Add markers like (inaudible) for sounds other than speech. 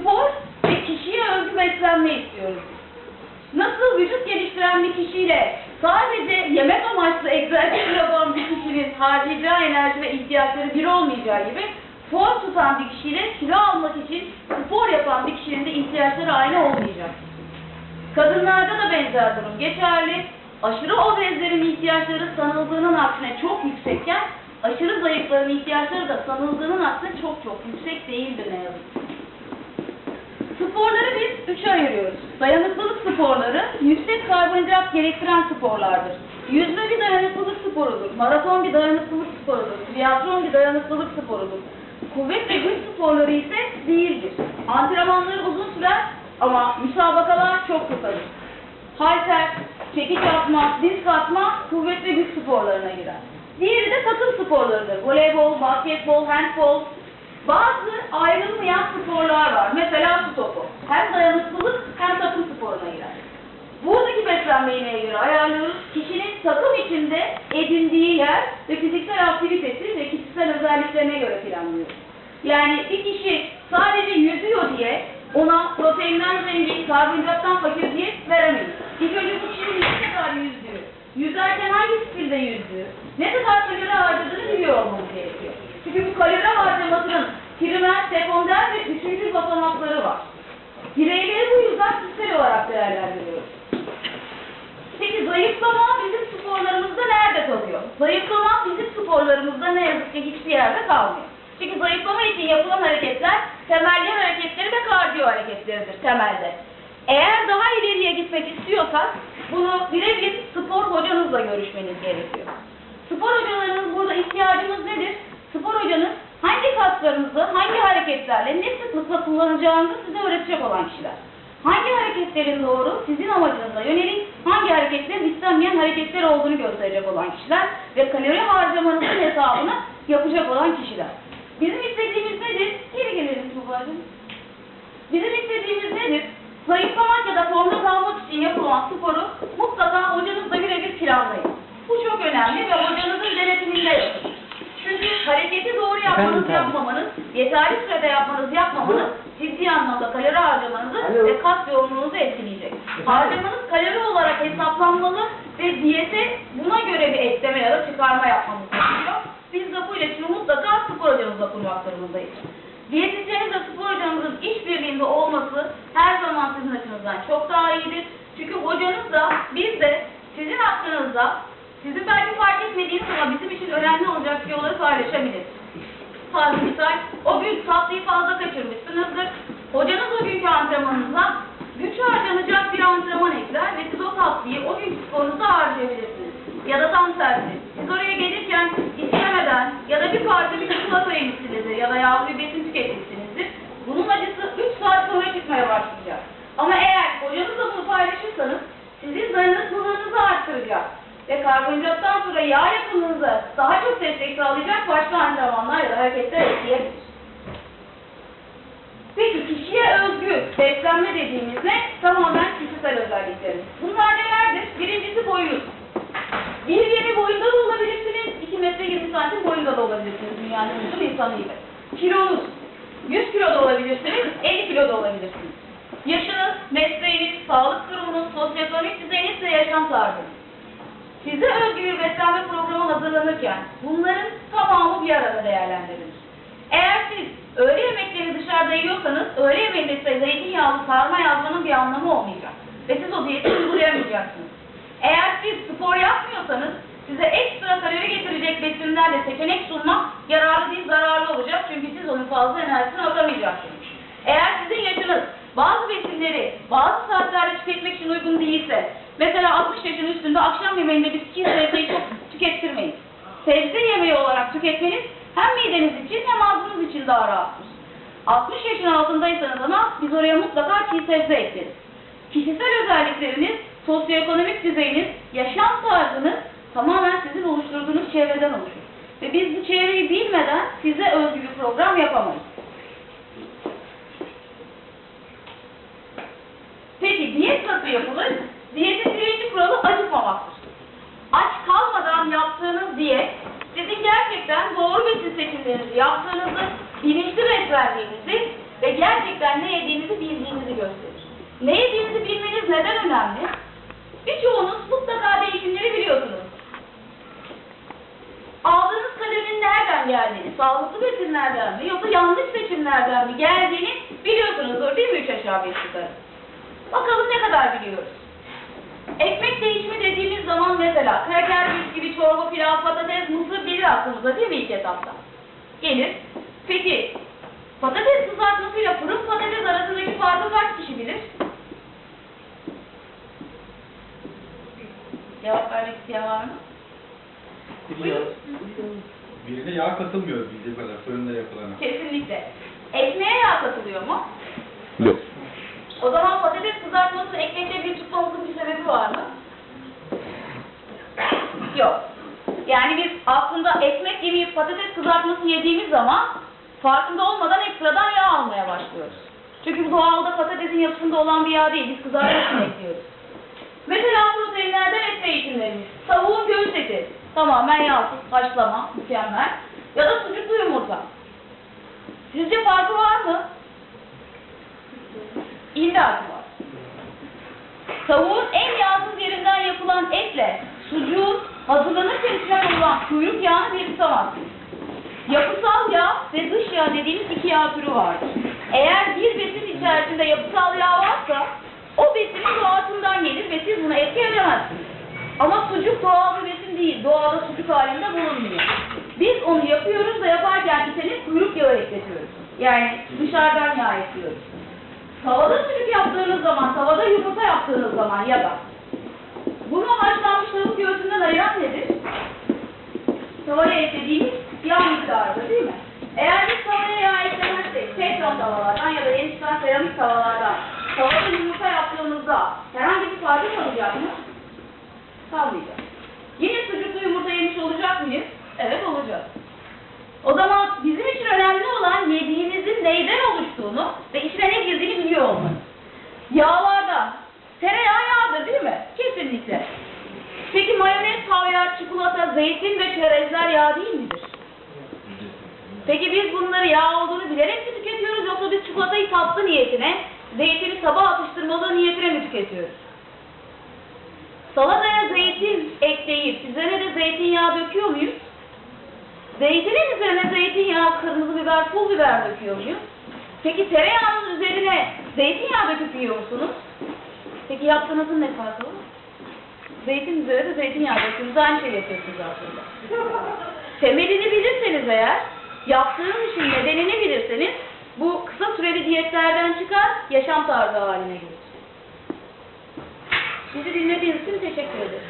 Spor ve kişiye özgü beslenme istiyoruz. Nasıl vücut geliştiren bir kişiyle sadece yemek amaçlı egzersiz yapan bir kişinin harcayacağı enerji ve ihtiyaçları bir olmayacağı gibi form tutan bir kişiyle kilo almak için spor yapan bir kişinin de ihtiyaçları aynı olmayacak. Kadınlarda da benzer durum geçerli. Aşırı obezlerin ihtiyaçları sanıldığının aksine çok yüksekken aşırı zayıfların ihtiyaçları da sanıldığının aksine çok çok yüksek değildir ne yazık ki. Sporları biz üçe ayırıyoruz. Dayanıklılık sporları yüksek karbonhidrat gerektiren sporlardır. Yüzme bir dayanıklılık sporudur. Maraton bir dayanıklılık sporudur. Triatlon bir dayanıklılık sporudur. Kuvvet ve güç sporları ise değildir. Antrenmanları uzun sürer ama müsabakalar çok kısadır. Halter, çekiç atma, disk atma kuvvet ve güç sporlarına girer. Diğeri de takım sporlarıdır. Voleybol, basketbol, handbol, bazı ayrılmayan sporlar var. Mesela su topu. Hem dayanıklılık hem takım sporuna girer. Buradaki beslenmeyi neye göre ayarlıyoruz? Kişinin takım içinde edindiği yer ve fiziksel aktivitesi ve kişisel özelliklerine göre planlıyoruz. Yani bir kişi sadece yüzüyor diye ona proteinden zengin, karbonhidrattan fakir diye veremeyiz. İlk önce bu kişinin ne kadar yüzdüğü, yüzerken hangi stilde yüzdüğü, ne kadar kalori harcadığını biliyor olmamız gerekiyor. Çünkü bu kalori harcamasının primer, sekonder ve üçüncü basamakları var. Bireyleri bu yüzden kişisel olarak değerlendiriyoruz. Peki zayıflama bizim sporlarımızda nerede kalıyor? Zayıflama bizim sporlarımızda ne yazık ki hiçbir yerde kalmıyor. Çünkü zayıflama için yapılan hareketler temel hareketleri ve kardiyo hareketleridir temelde. Eğer daha ileriye gitmek istiyorsak bunu birebir spor hocanızla görüşmeniz gerekiyor. Spor hocalarınız burada ihtiyacımız nedir? Spor hocanız hangi kaslarınızı hangi hareketlerle ne sıklıkla kullanacağınızı size öğretecek olan kişiler. Hangi hareketlerin doğru sizin amacınıza yönelik hangi hareketlerin istenmeyen hareketler olduğunu gösterecek olan kişiler ve kalori harcamanızın hesabını yapacak olan kişiler. Bizim istediğimiz nedir? Geri gelelim Tuğba'cığım. Bizim istediğimiz nedir? Zayıflamak ya da formda kalmak için yapılan sporu mutlaka hocanızla birebir planlayın. Bu çok önemli ve hocanızın denetiminde yapın. Hareketi doğru yapmanız, Efendim, yapmamanız, yeterli sürede yapmanız, yapmamanız ciddi anlamda kalori harcamanızı Alo. ve kas yoğunluğunuzu etkileyecek. Harcamanız kalori olarak hesaplanmalı ve diyete buna göre bir ekleme ya da çıkarma yapmamız gerekiyor. Biz bu iletişimi mutlaka spor hocamızla kurmak durumundayız. Diyetisyeninizle spor hocamızın işbirliğinde olması her zaman sizin açınızdan çok daha iyidir. Çünkü hocanız da biz de sizin hakkınızda sizin belki fark etmediğiniz ama bizim için önemli olacak yolları paylaşabilir. Fazla misal, o gün tatlıyı fazla kaçırmışsınızdır. Hocanız o günkü antrenmanınıza güç harcanacak bir antrenman ekler ve siz o tatlıyı o günkü sporunuza harcayabilirsiniz. Ya da tam tersi. Siz oraya gelirken istemeden ya da bir parça bir çikolata yemişsinizdir ya da yağlı bir besin tüketmişsinizdir. Bunun acısı 3 saat sonra çıkmaya başlayacak. Ama eğer hocanızla bunu paylaşırsanız sizin dayanıklılığınızı arttıracak ve karbonhidrattan sonra yağ yapımınıza daha çok destek sağlayacak başka antrenmanlar ya da hareketler ekleyebilir. Peki kişiye özgü beslenme dediğimiz ne? Tamamen kişisel özelliklerimiz. Bunlar nelerdir? Birincisi boyunuz. 1.20 boyunda da olabilirsiniz, 2 metre 20 santim boyunda da olabilirsiniz dünyanın uzun insanı gibi. Kilonuz. 100 kilo da olabilirsiniz, 50 kilo da olabilirsiniz. Yaşınız, mesleğiniz, sağlık durumunuz, sosyoekonomik düzeyiniz ve yaşam tarzınız. Size özgü bir beslenme programı hazırlanırken bunların tamamı bir arada değerlendirilir. Eğer siz öğle yemeklerini dışarıda yiyorsanız öğle yemeğinde size zeytinyağlı sarma yazmanın bir anlamı olmayacak. Ve siz o diyeti uygulayamayacaksınız. Eğer siz spor yapmıyorsanız size ekstra kalori getirecek besinlerle seçenek sunmak yararlı değil zararlı olacak. Çünkü siz onun fazla enerjisini atamayacaksınız. Eğer sizin yaşınız bazı besinleri bazı saatlerde tüketmek için uygun değilse, mesela 60 yaşın üstünde akşam yemeğinde biz çiğ sebzeyi çok tükettirmeyin. Sebze yemeği olarak tüketmeniz hem mideniz için hem ağzınız için daha rahattır. 60 yaşın altındaysanız ama biz oraya mutlaka çiğ sebze ekleriz. Kişisel özellikleriniz, sosyoekonomik düzeyiniz, yaşam tarzınız tamamen sizin oluşturduğunuz çevreden oluşur. Ve biz bu çevreyi bilmeden size özgü bir program yapamayız. Peki diyet nasıl yapılır? Diyetin birinci kuralı acıkmamaktır. Aç kalmadan yaptığınız diyet, sizin gerçekten doğru besin seçimlerinizi yaptığınızı, bilinçli beslendiğinizi ve gerçekten ne yediğinizi bildiğinizi gösterir. Ne yediğinizi bilmeniz neden önemli? Birçoğunuz mutlaka değişimleri biliyorsunuz. Aldığınız kalemin nereden geldiğini, sağlıklı besinlerden mi yoksa yanlış seçimlerden mi geldiğini biliyorsunuzdur değil mi üç aşağı beş yukarı? Bakalım ne kadar biliyoruz. Ekmek değişimi dediğimiz zaman mesela kraker, bisküvi, çorba, pilav, patates, mısır gelir aklımıza değil mi ilk etapta? Gelir. Peki patates kızartmasıyla fırın patates arasındaki farkı kaç kişi bilir? Cevap vermek isteyen var mı? Birine yağ katılmıyor bildiğim kadar fırında yapılana. Kesinlikle. Ekmeğe yağ katılıyor mu? Yok. O zaman patates kızartması ekmekle bir tutmamızın bir sebebi var mı? Yok. Yani biz aslında ekmek yemeyip patates kızartması yediğimiz zaman farkında olmadan ekstradan yağ almaya başlıyoruz. Çünkü bu doğalda patatesin yapısında olan bir yağ değil. Biz kızartmak için (clears throat) ekliyoruz. Mesela proteinlerden et eğitimlerimiz. Tavuğun göğüs eti. Tamamen yağsız, haşlama, mükemmel. Ya da sucuklu yumurta. Sizce farkı var mı? Ki var. Tavuğun en yağsız yerinden yapılan etle sucuğun hazırlanırken içine olan kuyruk yağını bir tutamazsınız. Yapısal yağ ve dış yağ dediğimiz iki yağ türü vardır. Eğer bir besin içerisinde yapısal yağ varsa o besinin doğasından gelir ve siz buna etki edemezsiniz. Ama sucuk doğal bir besin değil. Doğada sucuk halinde bulunmuyor. Biz onu yapıyoruz da yaparken içine kuyruk yağı ekletiyoruz. Yani dışarıdan yağ ekliyoruz. Tavada sucuk yaptığınız zaman, tavada yumurta yaptığınız zaman ya da bunu haşlanmış tavuk göğsünden ayıran nedir? Tavaya eklediğimiz yağ miktarıdır değil mi? Eğer biz tavaya yağ eklemezsek, petron tavalardan ya da yeni çıkan seramik tavalardan tavada yumurta yaptığımızda herhangi bir farkı kalacak mı? Kalmayacak. Yine sucuklu yumurta yemiş olacak mıyız? Evet olacak. O zaman bizim için önemli olan yediğimizin neyden oluştuğunu ve içine ne girdiğini biliyor olmanız. Yağlarda tereyağı yağdır değil mi? Kesinlikle. Peki mayonez, havyar, çikolata, zeytin ve çerezler yağ değil midir? Peki biz bunları yağ olduğunu bilerek mi tüketiyoruz yoksa biz çikolatayı tatlı niyetine, zeytini sabah atıştırmalığı niyetine mi tüketiyoruz? Salataya zeytin ekleyip üzerine de zeytinyağı döküyor muyuz? Zeytinin üzerine zeytinyağı, kırmızı biber, pul biber döküyor muyuz? Peki tereyağının üzerine zeytinyağı döküp yiyor musunuz? Peki yaptığınızın ne farkı var? Zeytin üzerine de zeytinyağı döküyorsunuz. Aynı şey yapıyorsunuz aslında. Temelini bilirseniz eğer, yaptığınız işin nedenini bilirseniz, bu kısa süreli diyetlerden çıkar, yaşam tarzı haline gelir. Bizi dinlediğiniz için teşekkür ederim.